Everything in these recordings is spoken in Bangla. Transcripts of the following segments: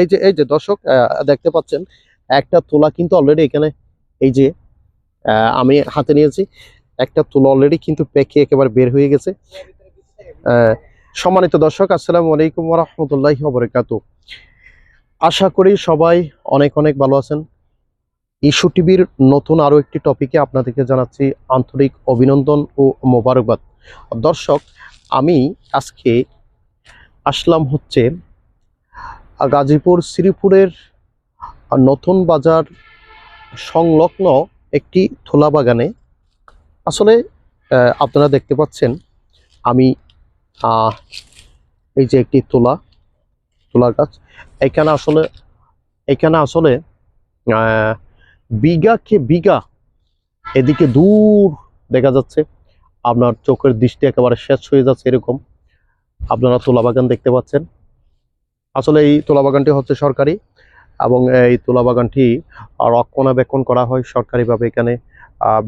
এই যে এই যে দর্শক দেখতে পাচ্ছেন, একটা তোলা কিন্তু অলরেডি এখানে, এই যে আমি হাতে নিয়েছি, একটা তোলা অলরেডি কিন্তু পেকে একেবারে বের হয়ে গেছে। সম্মানিত দর্শক, আসসালামু আলাইকুম রহমতুল্লাহ বরকাত আশা করি সবাই অনেক অনেক ভালো আছেন। ইস্যু টিভির নতুন আরও একটি টপিকে আপনাদেরকে জানাচ্ছি আন্তরিক অভিনন্দন ও মোবারকবাদ। দর্শক, আমি আজকে আসলাম হচ্ছে গাজীপুর শ্রীপুরের নতুন বাজার সংলগ্ন একটি থোলা বাগানে। আসলে আপনারা দেখতে পাচ্ছেন, আমি এই যে একটি তোলা তোলা গাছ, এখানে আসলে এখানে আসলে বিঘাকে বিঘা এদিকে দূর দেখা যাচ্ছে। আপনার চোখের দৃষ্টি একেবারে শেষ হয়ে যাচ্ছে এরকম। আপনারা তোলা বাগান দেখতে পাচ্ছেন। আসলে এই তোলা বাগানটি হচ্ছে সরকারি এবং এই তোলা বাগানটি রক্ষণাবেক্ষণ করা হয় সরকারিভাবে এখানে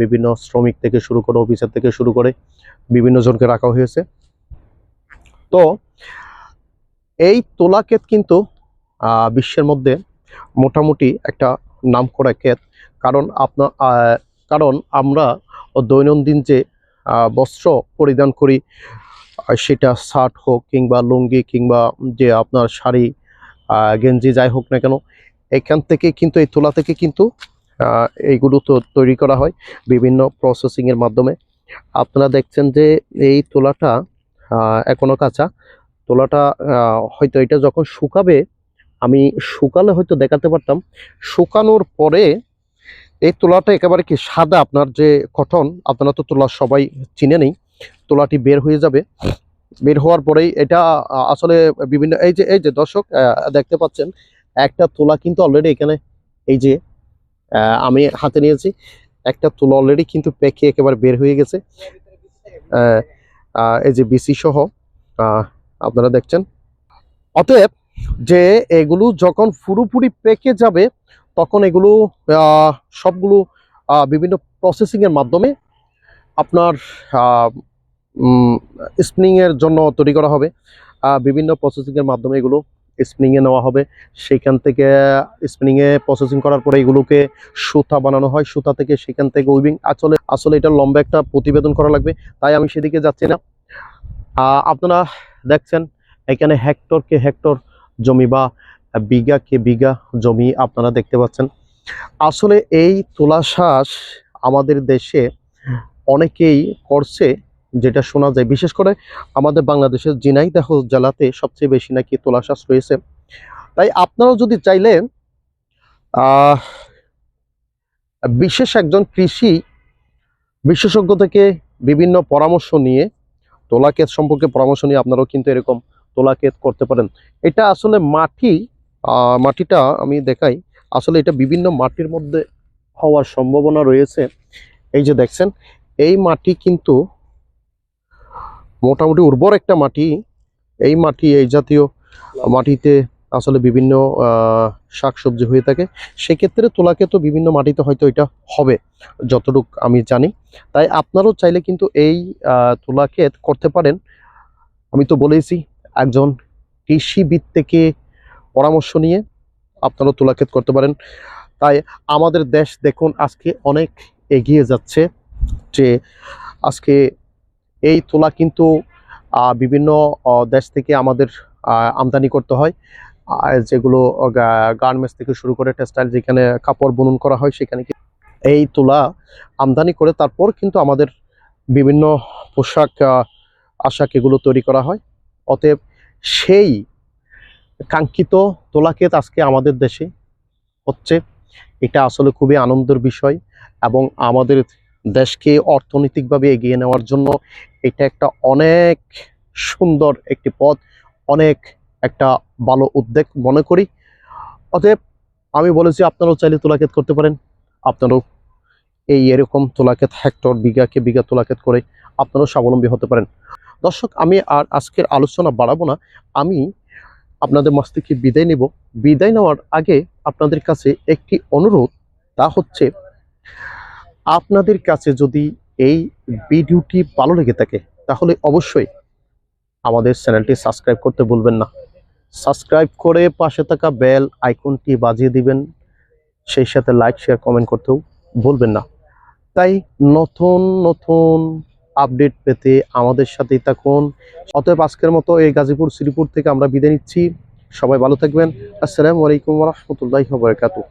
বিভিন্ন শ্রমিক থেকে শুরু করে অফিসার থেকে শুরু করে বিভিন্ন জনকে রাখা হয়েছে। তো এই তোলা ক্ষেত কিন্তু বিশ্বের মধ্যে মোটামুটি একটা নাম করা ক্ষেত। কারণ আপনার কারণ আমরা দৈনন্দিন যে বস্ত্র পরিধান করি সেটা শার্ট হোক কিংবা লুঙ্গি কিংবা যে আপনার শাড়ি গেঞ্জি যাই হোক না কেন, এখান থেকে কিন্তু, এই তোলা থেকে কিন্তু এইগুলো তো তৈরি করা হয় বিভিন্ন প্রসেসিংয়ের মাধ্যমে। আপনারা দেখছেন যে এই তোলাটা এখনও কাঁচা। তোলাটা হয়তো এটা যখন শুকাবে, আমি শুকালে হয়তো দেখাতে পারতাম। শুকানোর পরে এই তোলাটা একেবারে কি সাদা? আপনার যে কটন আপনারা তো তোলা সবাই চিনে নেই। তোলাটি বের হয়ে যাবে। বের হওয়ার পরেই এটা আসলে বিভিন্ন, এই যে এই যে, দর্শক দেখতে পাচ্ছেন, একটা তোলা কিন্তু অলরেডি এখানে, এই যে আমি হাতে নিয়েছি, একটা তোলা অলরেডি কিন্তু পেকে একেবারে বের হয়ে গেছে। এই যে, বিসি সহ আপনারা দেখছেন। অতএব যে, এগুলো যখন পুরোপুরি পেকে যাবে, তখন এগুলো সবগুলো বিভিন্ন প্রসেসিংয়ের মাধ্যমে আপনার স্পিনিং এর জন্য তৈরি করা হবে। বিভিন্ন প্রসেসিং এর মাধ্যমে এগুলো স্পিনিং এ নেওয়া হবে। সেখান থেকে স্পিনিং এ প্রসেসিং করার পরে এগুলোকে সুতা বানানো হয়। সুতা থেকে সেখান থেকে উইভিং আসলে আসলে এটা লম্বা একটা প্রতিবেদন করা লাগবে। তাই আমি সেদিকে যাচ্ছি না। আপনারা দেখছেন, এখানে হেক্টর কে হেক্টর জমি বা বিঘা কে বিঘা জমি আপনারা দেখতে পাচ্ছেন। আসলে এই তুলা শ্বাস আমাদের দেশে অনেকেই করছে। যেটা শোনা যায়। বিশেষ করে আমাদের বাংলাদেশের ঝিনাইদহ জেলাতে সবচেয়ে বেশি নাকি তুলা শ্বাস রয়েছে। তাই আপনারাও যদি চাইলে, আহ, বিশেষ একজন কৃষি বিশেষজ্ঞ থেকে বিভিন্ন পরামর্শ নিয়ে, তোলা ক্ষেত সম্পর্কে পরামর্শ নিয়ে আপনারাও কিন্তু এরকম তোলা ক্ষেত করতে পারেন। এটা আসলে মাটি মাটিটা আমি দেখাই। আসলে এটা বিভিন্ন মাটির মধ্যে হওয়ার সম্ভাবনা রয়েছে। এই যে দেখছেন, এই মাটি কিন্তু মোটামুটি উর্বর একটা মাটি। এই মাটি, এই জাতীয় মাটিতে আসলে বিভিন্ন শাকসবজি হয়ে থাকে। সেক্ষেত্রে তোলাকে তো বিভিন্ন মাটিতে হয়তো এটা হবে, যতটুক আমি জানি। তাই আপনারাও চাইলে কিন্তু এই তোলা ক্ষেত করতে পারেন। আমি তো বলেইছি, একজন কৃষিবিদ থেকে পরামর্শ নিয়ে আপনারা তুলা ক্ষেত করতে পারেন। তাই আমাদের দেশ দেখুন, আজকে অনেক এগিয়ে যাচ্ছে যে, আজকে এই তোলা কিন্তু বিভিন্ন দেশ থেকে আমাদের আমদানি করতে হয়। যেগুলো গার্মেন্টস থেকে শুরু করে টেক্সটাইল যেখানে কাপড় বুনন করা হয়, সেখানে এই তোলা আমদানি করে তারপর কিন্তু আমাদের বিভিন্ন পোশাক আশাক এগুলো তৈরি করা হয়। অতএব সেই কাঙ্ক্ষিত তোলাকেত আজকে আমাদের দেশে হচ্ছে। এটা আসলে খুবই আনন্দের বিষয় এবং আমাদের দেশকে অর্থনৈতিকভাবে এগিয়ে নেওয়ার জন্য এটা একটা অনেক সুন্দর একটি পথ, অনেক একটা ভালো উদ্যোগ মনে করি। অতএব আমি বলেছি আপনারাও চাইলে তোলাকেত করতে পারেন, আপনারাও এই এরকম তোলাকেত হেক্টর বিঘাকে বিঘা তোলাকেত করে আপনারাও স্বাবলম্বী হতে পারেন। দর্শক, আমি আর আজকের আলোচনা বাড়াবো না, আমি আপনাদের মাছ থেকে বিদায় নেব। বিদায় নেওয়ার আগে আপনাদের কাছে একটি অনুরোধ, তা হচ্ছে আপনাদের কাছে যদি এই ভিডিওটি ভালো লেগে থাকে, তাহলে অবশ্যই আমাদের চ্যানেলটি সাবস্ক্রাইব করতে ভুলবেন না। সাবস্ক্রাইব করে পাশে থাকা বেল আইকনটি বাজিয়ে দিবেন, সেই সাথে লাইক, শেয়ার, কমেন্ট করতেও ভুলবেন না। তাই নতুন নতুন আপডেট পেতে আমাদের সাথেই থাকুন। অতএব আজকের মতো এই গাজীপুর, শ্রীপুর থেকে আমরা বিদায় নিচ্ছি। সবাই ভালো থাকবেন। আসসালামু আলাইকুম রহমতুল্লাহ বারকাতুহ।